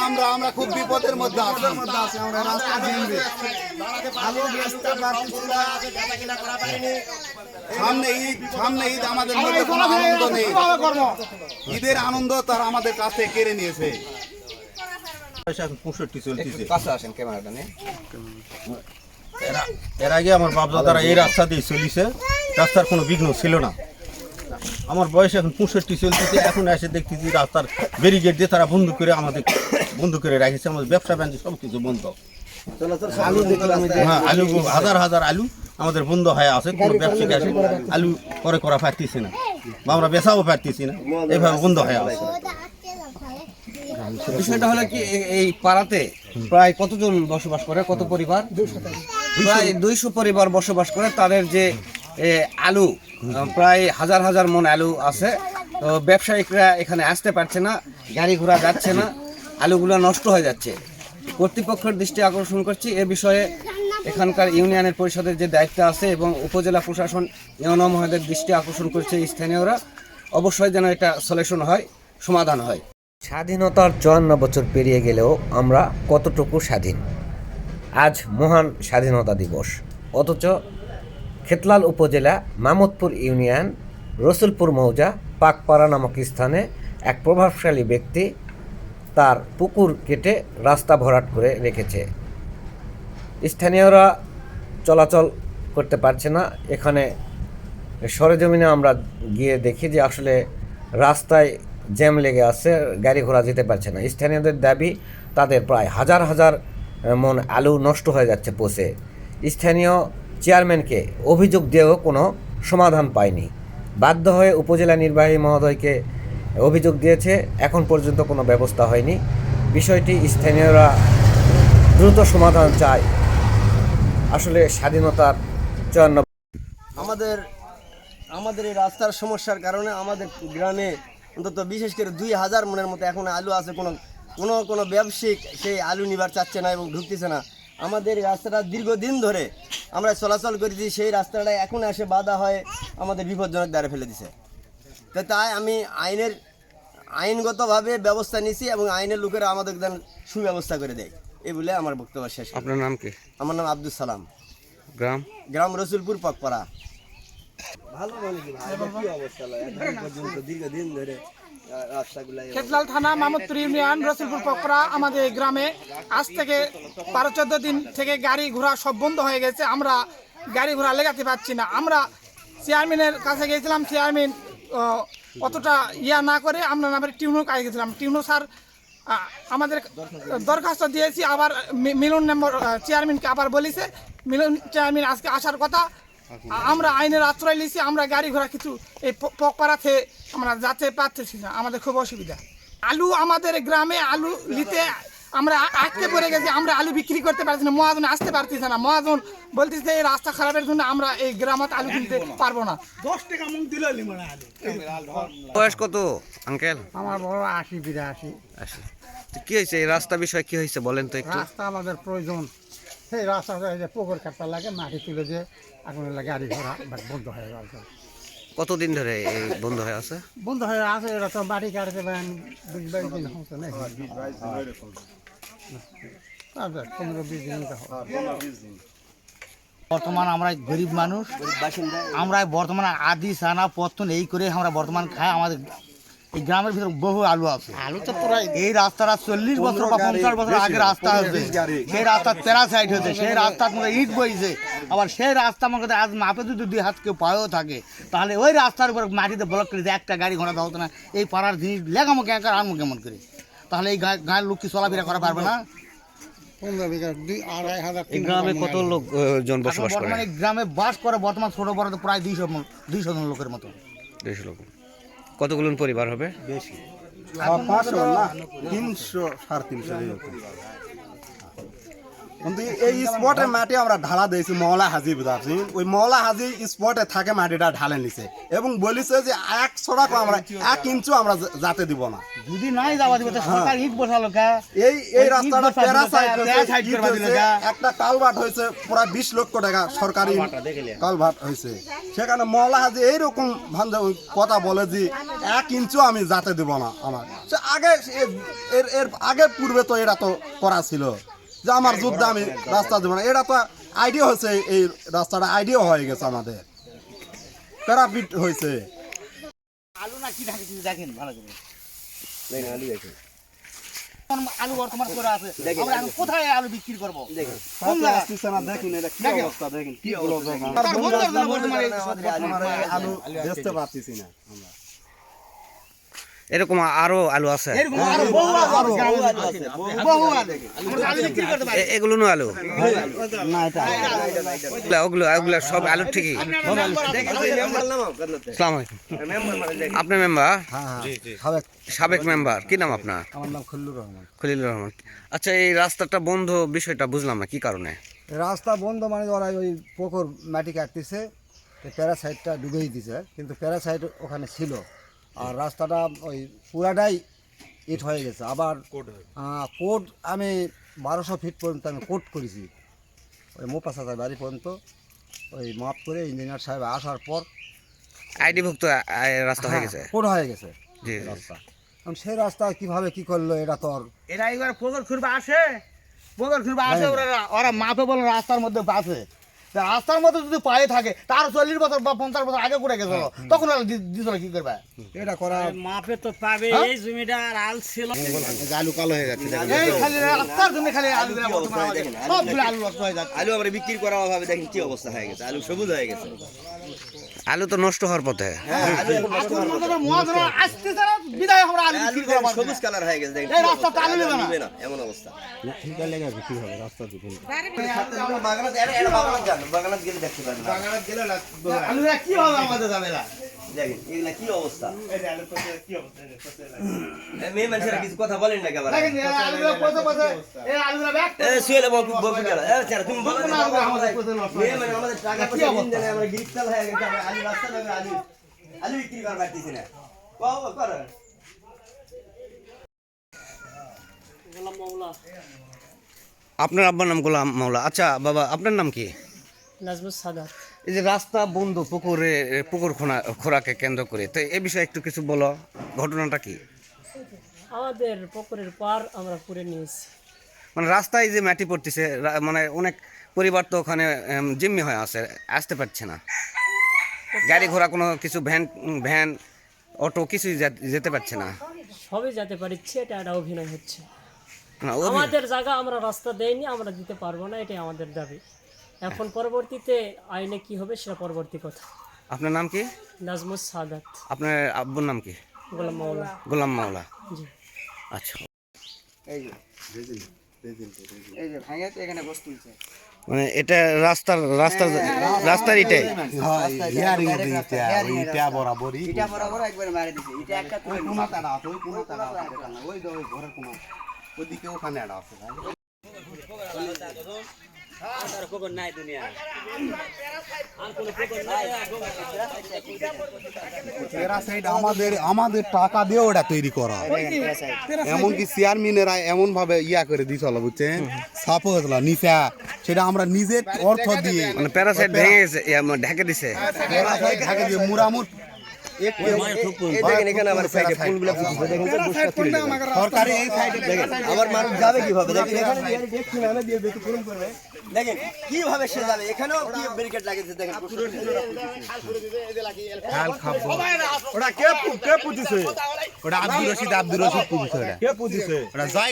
আমরা আমরা খুব বিপদের মধ্যে আছি। সামনে ঈদ সামনে ঈদ আমাদের মধ্যে কোনো আনন্দ নেই। ঈদের আনন্দ তার আমাদের কাছে কেড়ে নিয়েছে। পঁয়ষট্টি চলতেছে কাছে আসেন ক্যামেরাটা নিয়ে। এরা- এর আগে আমার বাপদাদারা এই রাস্তা দিয়ে চলিছে। রাস্তার কোনো বিঘ্ন ছিল না। আমার বয়স এখন পঁয়ষট্টি চলতেছে এখন এসে দেখতেছি রাস্তার ব্যারিকেড দিয়ে তারা বন্ধ করে আমাদের বন্ধ করে রেখেছে আমাদের ব্যবসা বাণিজ্য সব কিছু বন্ধ। আলু দেখলাম হ্যাঁ আলু হাজার হাজার আলু আমাদের বন্ধ হয়ে আছে কোনো ব্যবসায়িক আসে আলু করে করা পারতেছি না বা আমরা বেচাও পারতেছি না এইভাবে বন্ধ হয়ে আছে। বিষয়টা হলো কি এই পাড়াতে প্রায় কতজন বসবাস করে? কত পরিবার? প্রায় দুইশো পরিবার বসবাস করে তাদের যে আলু প্রায় হাজার হাজার মন আলু আছে। তো ব্যবসায়িকরা এখানে আসতে পারছে না, গাড়ি ঘোড়া যাচ্ছে না, আলুগুলো নষ্ট হয়ে যাচ্ছে। কর্তৃপক্ষের দৃষ্টি আকর্ষণ করছি, এ বিষয়ে এখানকার ইউনিয়নের পরিষদের যে দায়িত্ব আছে এবং উপজেলা প্রশাসন ইউনো মহোদয়ের দৃষ্টি আকর্ষণ করছে স্থানীয়রা। অবশ্যই যেন এটা সলিউশন হয়, সমাধান হয়। স্বাধীনতার চুয়ান্ন বছর পেরিয়ে গেলেও আমরা কতটুকু স্বাধীন? আজ মহান স্বাধীনতা দিবস, অথচ খেতলাল উপজেলা মামুদপুর ইউনিয়ন, রসুলপুর মৌজা, পাকপাড়া নামক স্থানে এক প্রভাবশালী ব্যক্তি তার পুকুর কেটে রাস্তা ভরাট করে রেখেছে। স্থানীয়রা চলাচল করতে পারছে না। এখানে সরেজমিনে আমরা গিয়ে দেখি যে আসলে রাস্তায় জ্যাম লেগে আছে, গাড়ি ঘোড়া যেতে পারছে না। স্থানীয়দের দাবি, তাদের প্রায় হাজার হাজার মন আলু নষ্ট হয়ে যাচ্ছে পচে স্থানীয় চেয়ারম্যানকে অভিযোগ দিয়েও কোনো সমাধান পায়নি। বাধ্য হয়ে উপজেলা নির্বাহী মহোদয়কে অভিযোগ দিয়েছে, এখন পর্যন্ত কোনো ব্যবস্থা হয়নি। বিষয়টি স্থানীয়রা দ্রুত সমাধান চায়। আসলে স্বাধীনতার চুয়ান্ন আমাদের আমাদের এই রাস্তার সমস্যার কারণে আমাদের গ্রামে অন্তত বিশেষ করে দুই হাজার মনের মতো এখন আলু আছে। কোনো কোনো কোনো ব্যবসায়িক সেই আলু নিবার চাচ্ছে না এবং ঢুকতেছে না। আমাদের রাস্তাটা দীর্ঘদিন ধরে আমরা চলাচল করেছি সেই রাস্তাটা এখন এসে বাধা হয় আমাদের বিপজ্জনক দ্বারে ফেলে দিছে। তো তাই আমি আইনের আইনগতভাবে ব্যবস্থা নিছি এবং আইনের লোকেরা আমাদের যেন সুব্যবস্থা করে দেয়। এই বলে আমার বক্তব্য শেষ। আপনার নাম কি? আমার নাম আব্দুল সালাম। গ্রাম? গ্রাম রসুলপুর পাকপাড়া। ভালো মানে কি ভাই কি অবস্থা? দীর্ঘদিন ধরে খেতলাল থানা মামুদপুর ইউনিয়ন, রসুলপুর পকরা, আমাদের গ্রামে আজ থেকে বারো, চোদ্দ দিন থেকে গাড়ি ঘোড়া সব বন্ধ হয়ে গেছে। আমরা গাড়ি ঘোড়া লেগাতে পারছি না। আমরা চেয়ারম্যানের কাছে গিয়েছিলাম চেয়ারম্যান অতটা ইয়া না করে আমরা নামের টিউনো কাছে গেছিলাম। টিউনো স্যার আমাদের দরখাস্ত দিয়েছি। আবার মিলন নম্বর চেয়ারম্যানকে আবার বলেছে। মিলন চেয়ারম্যান আজকে আসার কথা। আমরা আইনের আশ্রয় নিয়েছি আমরা গাড়ি ঘোড়া কিছু এই পকপাড়াতে আমরা যাতে পারতেছি না আমাদের খুব অসুবিধা। আলু আমাদের গ্রামে আলু নিতে আমরা আটকে পড়ে গেছি আমরা আলু বিক্রি করতে পারছি না মহাজন আসতে পারতেছে না। মহাজন বলতেছে এই রাস্তা খারাপের জন্য আমরা এই গ্রামত আলু কিনতে পারব না। দশ টাকা মুখ দিল বয়স কত আঙ্কেল? আমার বড় আশি বিরাশি। আচ্ছা তো কি হয়েছে? এই রাস্তা বিষয়ে কি হয়েছে বলেন তো একটু। রাস্তা আমাদের প্রয়োজন। সেই রাস্তা এই যে পুকুর কাটতে লাগে মাটি তুলে যে এখন এলা গাড়ি ঘোড়া বন্ধ হয়ে গেছে কতদিন ধরে এই বন্ধ হয়ে আছে? বন্ধ হয়ে আছে এটা তো বাড়ি কাটতে পারেন বিশ বাইশ দিন হচ্ছে না পনেরো বিশ দিন বর্তমান আমরা গরিব মানুষ। আমরা বর্তমানে আদি সানা পত্তন এই করে আমরা বর্তমান খাই আমাদের এই গ্রামের ভিতরে বহু আলু আছে। আলু তো পুরাই এই রাস্তাটা চল্লিশ বছর বা পঞ্চাশ বছর আগে রাস্তা হয়েছে। সেই রাস্তা তেরা সাইড হয়েছে সেই রাস্তার মধ্যে ইট বইছে। আবার সেই রাস্তা আমার আজ মাপে যদি দুই হাত কেউ পায়েও থাকে তাহলে ওই রাস্তার উপর মাটিতে ব্লক করে দিয়ে একটা গাড়ি ঘোড়া দেওয়া হতো না এই পাড়ার জিনিস লেগামো কেন আনব কেমন করে? তাহলে এই গাঁয়ের লোক কি চলাফেরা করা পারবে না? গ্রামে কত মনে লোক আহ, বসবাস করে? গ্রামে বাস করে বর্তমান ছোট বড় তো প্রায় দুইশো দুইশো জন লোকের মতো। দেড়শো লোক। কতগুলো পরিবার হবে? না তিনশো সাড়ে তিনশো কিন্তু এই স্পটে মাটি আমরা ঢালা দিয়েছি মহলা হাজি বুঝাচ্ছি। ওই মহলা হাজি স্পটে থাকে মাটিটা ঢালে নিছে। এবং বলিছে যে এক ছড়াকো আমরা এক ইঞ্চু আমরা যাতে দিব না। যদি নাই যাওয়া দিবে তো সরকার ইট বসালো এই এই রাস্তাটা হয়েছে, কা। একটা কালভার্ট হয়েছে প্রায় বিশ লক্ষ টাকা সরকারি কালভার্ট হয়েছে। সেখানে মহলা হাজি এইরকম কথা বলে যে এক ইঞ্চু আমি যাতে দিব না আমার। আগে এর এর আগে পূর্বে তো এটা তো করা ছিল। যে আমার যুদ্ধে আমি রাস্তা দেবো না। এটা তো আইডিয়া হয়েছে এই রাস্তাটা আইডিয়া হয়ে গেছে আমাদের। প্যারাপিট হয়েছে। আলু না কি ঢাকি দেখেন ভালো করে। এখন আলু বর্তমান করে আছে। আমরা এখন কোথায় আলু বিক্রি করব? কোন জায়গায়? আসতেছে না, দেখুন এটা কি অবস্থা দেখেন কি বন্ধুরা বর্তমানে এই আলু বেচতে পারতেছি না আমরা। এরকম আরও আলু আছে। এগুলো নো আলু। ওগুলো ওগুলো সব আলু ঠিকই। আপনার মেম্বার সাবেক মেম্বার। কি নাম আপনার? আমার নাম খল্লুর রহমান। আচ্ছা এই রাস্তাটা বন্ধ বিষয়টা বুঝলাম না কি কারণে? রাস্তা বন্ধ মানে ওরা ওই পুকুর মাটি কাটতেছে তো প্যারাসাইডটা ডুবেই দিছে। কিন্তু প্যারাসাইড ওখানে ছিল। আর রাস্তাটা ওই পুরাটাই ইট হয়ে গেছে। আবার কোট আমি বারোশো ফিট পর্যন্ত আমি কোট করেছি। ওই মোপাসাদার বাড়ি পর্যন্ত ওই মাপ করে ইঞ্জিনিয়ার সাহেব আসার পর আইডি ভুক্ত আ- আ- রাস্তা হয়ে গেছে। কোট হয়ে গেছে। রাস্তা। সেই রাস্তা কীভাবে কি করল এটা তোর এরা এবার পোগল খুরবা আসে? পোগল খুরবা আসে ওরা ওরা মাপে বলে রাস্তার মধ্যে বাসে। রাস্তার মধ্যে যদি পায়ে থাকে তার চল্লিশ বছর বা পঞ্চাশ বছর আগে করে গেছিল তখন দিছিল কি করবে? এটা করা মাপে তো পাবে এই জমিটা আর আল ছিল আলু কালো হয়ে যাচ্ছে এই খালি রাস্তার জন্য খালি আলু সবগুলো আলু নষ্ট হয়ে যাচ্ছে। আলু আমরা বিক্রি করা অভাবে দেখেন কি অবস্থা হয়ে গেছে আলু সবুজ হয়ে গেছে। আলু তো নষ্ট হওয়ার পথে। হয়ে কি হবে আমাদের ঝামেলা? দেখেন এগুলা কি অবস্থা? এ, মেয়ে মানুষেরা কিছু কথা বলেন না কেবল দেখেন এই আলুগুলো পচে পচে এই আলুগুলো ব্যাগ এ শুয়েলে বল বলতে গেল। এ চারা তুমি বলো না আলুগুলো আমাদের পচে নষ্ট হয়ে মেয়ে মানে আমাদের টাকা কি পয়সা অবস্থা? দিন দেনে আমরা গিরিস্তাল হয়ে গেছে আমরা আলু রাস্তা লাগবে আলু আলু বিক্রি করার পারতেছি না। কও কর। আপনার আব্বার নাম গোলাম মাওলা। আচ্ছা বাবা আপনার নাম কি? নাজমুস সাদাত। এই যে রাস্তা বন্ধ পুকুরে পুকুর খোনা খোরাকে কেন্দ্র করে তো এ বিষয়ে একটু কিছু বলো ঘটনাটা কি? আমাদের পুকুরের পার আমরা করে নিয়েছি। মানে রাস্তায় যে মাটি পড়তেছে মানে অনেক পরিবার তো ওখানে জিম্মি হয়ে আছে আসতে পারছে না। গাড়ি ঘোড়া কোনো কিছু ভ্যান ভ্যান অটো কিছুই যেতে পারছে না। সবই যেতে পারছে এটা একটা অভিনয় হচ্ছে। আমাদের জায়গা আমরা রাস্তা দেইনি আমরা দিতে পারব না এটাই আমাদের দাবি। এখন পরবর্তীতে আইনে কি হবে সেটা পরবর্তী কথা। আপনার নাম কি? নাজমুস সাদাত। আপনার আব্বুর নাম কি? গোলাম মাওলা। গোলাম মাওলা। জি। আচ্ছা। এখানে বস তুলছে মানে এটা রাস্তার রাস্তার রাস্তার এটাই হিয়ারিং ইটা ইটা বরাবরই। এটা বরাবর একবার মারি দিছে এটা একটা ওই কোনাটা না ওই কোনাটা না ওই যে ওই ঘরের কোনা ওইদিকে ওখানে আছে প্যারাসাইট আমাদের আমাদের টাকা দিয়ে ওটা তৈরি করা। এমনকি চেয়ারম্যানেরা এমন ভাবে ইয়া করে দিছিল বুঝছেন? সাপো হয়েছিল নিচা সেটা আমরা নিজের অর্থ দিয়ে মানে প্যারাসাইড ভেঙে গেছে ইয়া, মানে ঢেকে দিছে। প্যারাসাইট ঢাকে দিয়ে মুরামুর আমার মানুষ যাবে কীভাবে? দেখেন কীভাবে সে যাবে এখানেও কি ব্যারিকেড লাগিয়েছে দেখেন। ওটা কে কে পুজিছে ওটা আব্দুর রশিদ আব্দুর রশিদ পুজিছে ওটা। কে পুজিছে ওটা যাই